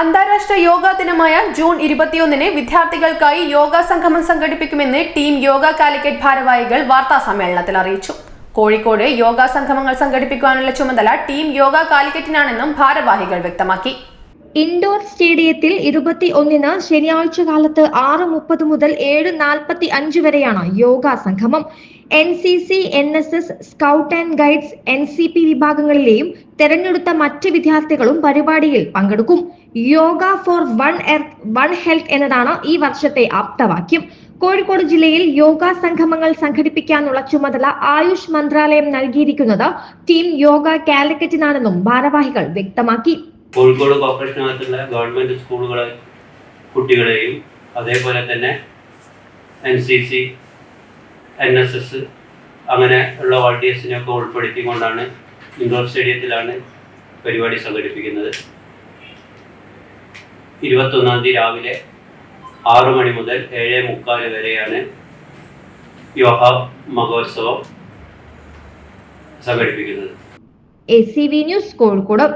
അന്താരാഷ്ട്ര യോഗാ ദിനമായ ജൂൺ ഇരുപത്തിയൊന്നിന് വിദ്യാർത്ഥികൾക്കായി യോഗ സംഗമം സംഘടിപ്പിക്കുമെന്ന് ടീം യോഗ കാലിക്കറ്റ് ഭാരവാഹികൾ വാർത്താ സമ്മേളനത്തിൽ അറിയിച്ചു. കോഴിക്കോട് യോഗ സംഗമങ്ങൾ സംഘടിപ്പിക്കാനുള്ള ചുമതല ടീം യോഗ കാലിക്കറ്റിനാണെന്നും ഭാരവാഹികൾ വ്യക്തമാക്കി. ഇൻഡോർ സ്റ്റേഡിയത്തിൽ ഇരുപത്തി ഒന്നിന് ശനിയാഴ്ച കാലത്ത് ആറ് മുപ്പത് മുതൽ ഏഴ് നാൽപ്പത്തി അഞ്ച് വരെയാണ് യോഗ സംഗമം. N C C N S S scout and guides N C P വിഭാഗങ്ങളിലെയും തെരഞ്ഞെടുത്ത മറ്റ് വിദ്യാർത്ഥികളും പരിപാടിയിൽ പങ്കെടുക്കും. Yoga for one earth one health എന്നതാണ് ഈ വർഷത്തെ ആപ്തവാക്യം. കോഴിക്കോട് ജില്ലയിൽ യോഗ സംഗമങ്ങൾ സംഘടിപ്പിക്കാനുള്ള ചുമതല ആയുഷ് മന്ത്രാലയം നൽകിയിരിക്കുന്നത് ടീം യോഗ കാലിക്കറ്റിനാണെന്നും ഭാരവാഹികൾ വ്യക്തമാക്കി. കോഴിക്കോട് കോർപ്പറേഷനകത്തുള്ള ഗവൺമെന്റ് സ്കൂളുകളെ കുട്ടികളെയും അതേപോലെ തന്നെ N C C N S S അങ്ങനെ ഉള്ള വോളണ്ടിയേഴ്സിനെയൊക്കെ ഉൾപ്പെടുത്തിക്കൊണ്ടാണ് ഇൻഡോർ സ്റ്റേഡിയത്തിലാണ് പരിപാടി സംഘടിപ്പിക്കുന്നത്. ഇരുപത്തൊന്നാം തീയതി രാവിലെ ആറു മണി മുതൽ ഏഴ് മുക്കാൽ വരെയാണ് യോഗ മഹോത്സവം സംഘടിപ്പിക്കുന്നത്. A C V news Kozhikode.